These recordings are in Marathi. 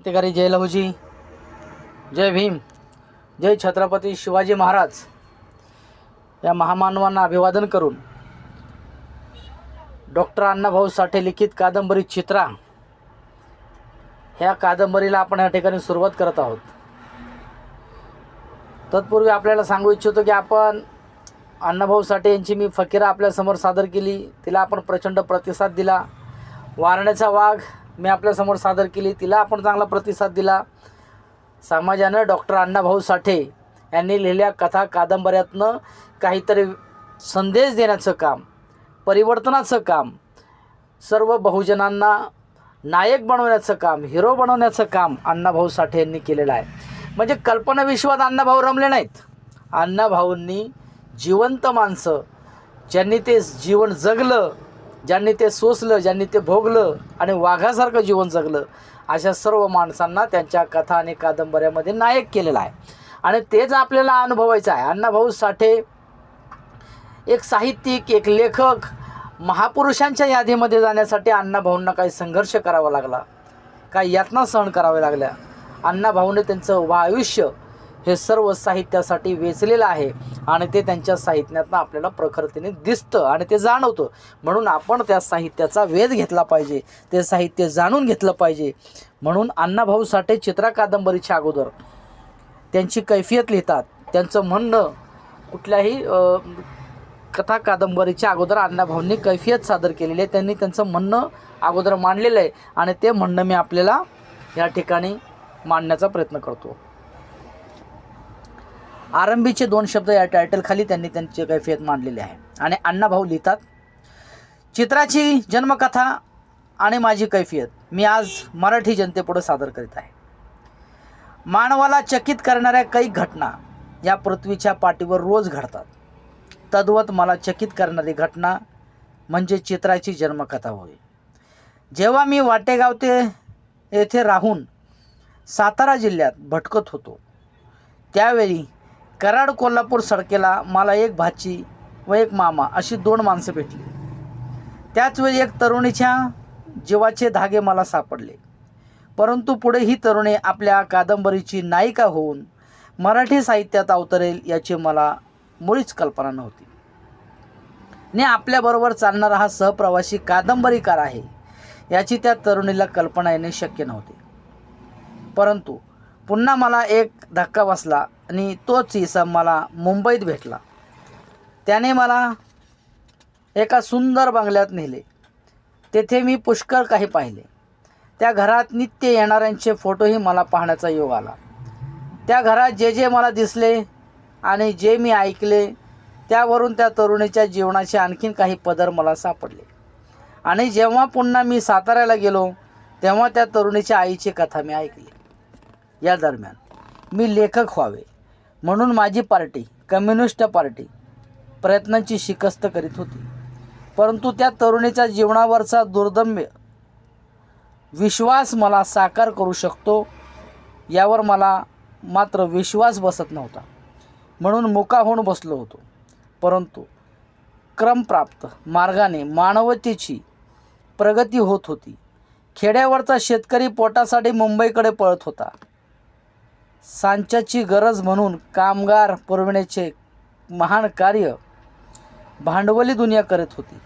क्रांतिकारी जय लहुजी जय भीम जय छत्रपती शिवाजी महाराज. या महामानवांना अभिवादन करून डॉक्टर अण्णाभाऊ साठे लिखित कादंबरी चित्रा ह्या कादंबरीला आपण या ठिकाणी सुरुवात करत आहोत. तत्पूर्वी आपल्याला सांगू इच्छितो की आपण अण्णाभाऊ साठे यांची मी फकीरा आपल्यासमोर सादर केली तिला आपण प्रचंड प्रतिसाद दिला. वारण्याचा वाघ मी आपल्यासमोर सादर केली तिला आपण चांगला प्रतिसाद दिला. समाजानं डॉक्टर अण्णाभाऊ साठे यांनी लिहिलेल्या कथा कादंबऱ्यातनं काहीतरी संदेश देण्याचं काम परिवर्तनाचं काम सर्व बहुजनांना नायक बनवण्याचं काम हिरो बनवण्याचं काम अण्णाभाऊ साठे यांनी केलेलं आहे. म्हणजे कल्पना विश्वात अण्णाभाऊ रमले नाहीत. अण्णाभाऊंनी जिवंत माणसं ज्यांनी ते जीवन जगलं ज्यांनी ते सोसलं ज्यांनी ते भोगलं आणि वाघासारखं जीवन जगलं अशा सर्व माणसांना त्यांच्या कथा आणि कादंबऱ्यामध्ये नायक केलेला आहे. आणि तेच आपल्याला अनुभवायचं आहे. अण्णाभाऊ साठे एक साहित्यिक एक लेखक महापुरुषांच्या यादीमध्ये जाण्यासाठी अण्णाभाऊंना काही संघर्ष करावा लागला काही यातना सहन कराव्या लागल्या. अण्णाभाऊने त्यांचं उभं आयुष्य हे सर्व साहित्यासाठी वेचलेलं आहे. आणि ते त्यांच्या साहित्यातनं आपल्याला प्रखरतेने दिसतं आणि ते जाणवतं. म्हणून आपण त्या साहित्याचा वेध घेतला पाहिजे. ते साहित्य जाणून घेतलं पाहिजे. म्हणून अण्णाभाऊ साठे चित्रा कादंबरीच्या अगोदर त्यांची कैफियत लिहितात. त्यांचं म्हणणं कुठल्याही कथा कादंबरीच्या अगोदर अण्णाभाऊंनी कैफियत सादर केलेली आहे. त्यांनी त्यांचं म्हणणं अगोदर मांडलेलं आहे. आणि ते म्हणणं मी आपल्याला या ठिकाणी मांडण्याचा प्रयत्न करतो. आरंभीचे दोन शब्द या टायटलखाली त्यांनी त्यांची कैफियत मांडलेली आहे. आणि अण्णाभाऊ लिहितात चित्राची जन्मकथा आणि माझी कैफियत. मी आज मराठी जनतेपुढे सादर करीत आहे. मानवाला चकित करणाऱ्या काही घटना या पृथ्वीच्या पाठीवर रोज घडतात. तद्वत मला चकित करणारी घटना म्हणजे चित्राची जन्मकथा होय. जेव्हा मी वाटेगाव ते येथे राहून सातारा जिल्ह्यात भटकत होतो त्यावेळी कराड कोल्हापूर सडकेला मला एक भाची व एक मामा अशी दोन माणसं भेटली. त्याचवेळी एक तरुणीच्या जीवाचे धागे मला सापडले. परंतु पुढे ही तरुणी आपल्या कादंबरीची नायिका होऊन मराठी साहित्यात अवतरेल याची मला मुळीच कल्पना नव्हती. ने आपल्याबरोबर चालणारा हा सहप्रवासी कादंबरीकार आहे याची त्या तरुणीला कल्पना येणे शक्य नव्हते. परंतु पुन्हा मला एक धक्का बसला आणि तोच इसम मला मुंबईत भेटला. त्याने मला एका सुंदर बंगल्यात नेले. तेथे मी पुष्कळ काही पाहिले. त्या घरात नित्य येणाऱ्यांचे फोटोही मला पाहण्याचा योग आला. त्या घरात जे जे मला दिसले आणि जे मी ऐकले त्यावरून त्या तरुणीच्या जीवनाचे आणखीन काही पदर मला सापडले. आणि जेव्हा पुन्हा मी साताऱ्याला गेलो तेव्हा त्या तरुणीच्या आईची कथा मी ऐकली. या दरम्यान. मी लेखक व्हावे. म्हणून माझी पार्टी कम्युनिस्ट पार्टी प्रयत्नांची शिकस्त करीत होती. परंतु त्या तरुणीच्या जीवनावरचा दुर्दम्य विश्वास मला साकार करू शकतो यावर मला मात्र विश्वास बसत नव्हता. म्हणून मुका होऊन बसलो होतो. परंतु क्रमप्राप्त मार्गाने मानवतेची प्रगती होत होती. खेड्यावरचा शेतकरी पोटासाठी मुंबईकडे पळत होता. सांच्याची गरज म्हणून कामगार पुरवण्याचे महान कार्य भांडवली दुनिया करत होती.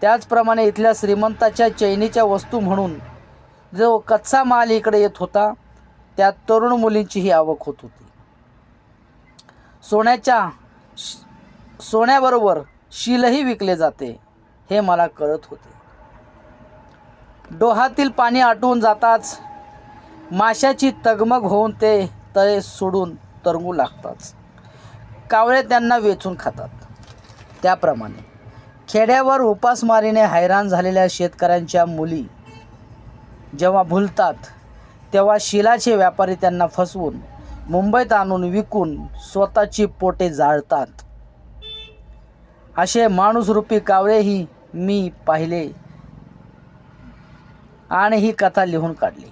त्याचप्रमाणे इथल्या श्रीमंताच्या चैनीच्या वस्तू म्हणून जो कच्चा माल इकडे येत होता त्यात तरुण मुलींचीही आवक होत होती. सोन्याच्या सोन्याबरोबर शीलही विकले जाते हे मला कळत होते. डोहातील पाणी आटून जाताच माशाची तगमग होऊन ते तळे सोडून तरंगू लागतात. कावळे त्यांना वेचून खातात. त्याप्रमाणे खेड्यावर उपासमारीने हैराण झालेल्या शेतकऱ्यांच्या मुली जेव्हा भुलतात तेव्हा शिलाचे व्यापारी त्यांना फसवून मुंबईत आणून विकून स्वतःची पोटे जाळतात. असे माणूसरूपी कावळेही मी पाहिले आणि ही कथा लिहून काढली.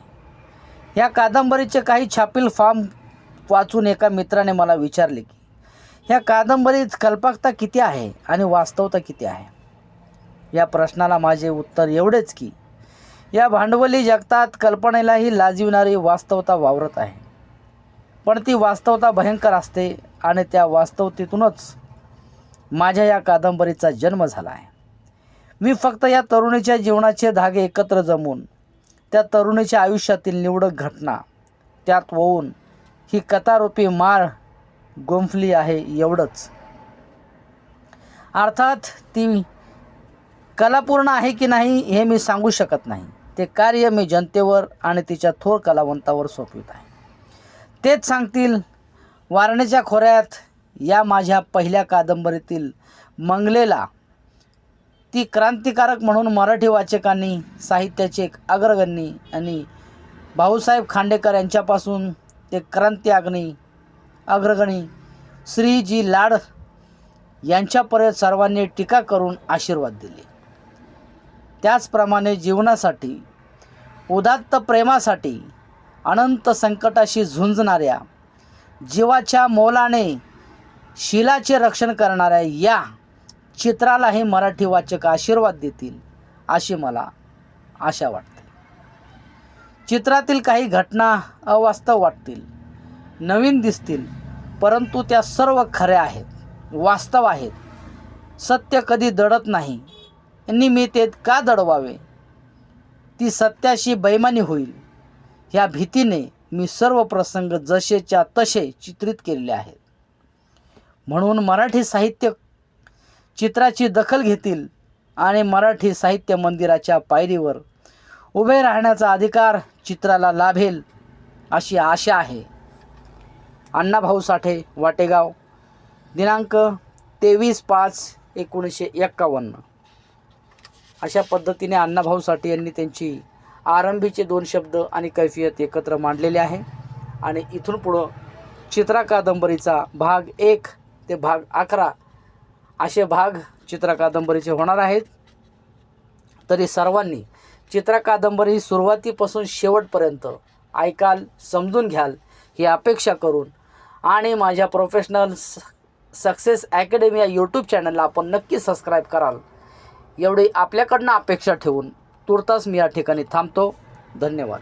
या कादंबरीचे काही छापील फॉर्म वाचून एका मित्राने मला विचारले की ह्या कादंबरीत कल्पकता किती आहे आणि वास्तवता किती आहे? या प्रश्नाला माझे उत्तर एवढेच की या भांडवली जगतात कल्पनेलाही लाजिवणारी वास्तवता वावरत आहे. पण ती वास्तवता भयंकर असते आणि त्या वास्तवतेतूनच माझ्या या कादंबरीचा जन्म झाला आहे. मी फक्त या तरुणीच्या जीवनाचे धागे एकत्र जमून त्या तरुणीच्या आयुष्यातील निवडक घटना. त्यात वळून ही कथारूपी माळ गुंफली आहे एवढंच. अर्थात ती कलापूर्ण आहे की नाही हे मी सांगू शकत नाही. ते कार्य मी जनतेवर आणि तिच्या थोर कलावंतावर सोपवित आहे. तेच सांगतील वारणेच्या खोऱ्यात या माझ्या पहिल्या कादंबरीतील मंगलेला ती क्रांतिकारक म्हणून मराठी वाचकांनी साहित्याचे एक अग्रगण्य आणि भाऊसाहेब खांडेकर यांच्यापासून ते क्रांती अग्नी अग्रगणी श्री जी लाड यांच्यापर्यंत सर्वांनी टीका करून आशीर्वाद दिले. त्याचप्रमाणे जीवनासाठी उदात्त प्रेमासाठी अनंत संकटाशी झुंजणाऱ्या जीवाच्या मोलाने शिलाचे रक्षण करणाऱ्या या चित्रालाही मराठी वाचक आशीर्वाद देतील अशी मला आशा वाटते. चित्रातील काही घटना अवास्तव वाटतील नवीन दिसतील परंतु त्या सर्व खऱ्या आहेत वास्तव आहेत. सत्य कधी दडत नाही निमित्तेत का दडवावे? ती सत्याशी बैमानी होईल ह्या भीतीने मी सर्व प्रसंग जसेच्या तसे चित्रित केलेले आहेत. म्हणून मराठी साहित्य चित्राची दखल घेतील आणि मराठी साहित्य मंदिराच्या पायरीवर उभे राहण्याचा अधिकार चित्राला लाभेल अशी आशा आहे. अण्णाभाऊ साठे वाटेगाव दिनांक तेवीस पाच एकोणीसशे एक्कावन्न. अशा पद्धतीने अण्णाभाऊ साठे यांनी त्यांची आरंभीचे दोन शब्द आणि कैफियत एकत्र मांडलेले आहे. आणि इथून पुढं चित्रा कादंबरीचा भाग एक ते भाग अकरा असे भाग चित्रा कादंबरीचे होणार आहेत. तरी सर्वांनी चित्रा कादंबरी सुरुवातीपासून शेवटपर्यंत ऐकाल समजून घ्याल ही अपेक्षा करून आणि माझ्या प्रोफेशनल सक्सेस अकॅडमी या यूट्यूब चॅनलला आपण नक्की सबस्क्राईब कराल. एवढी आपल्याकडनं अपेक्षा ठेवून तुर्तास मी या ठिकाणी थांबतो. धन्यवाद.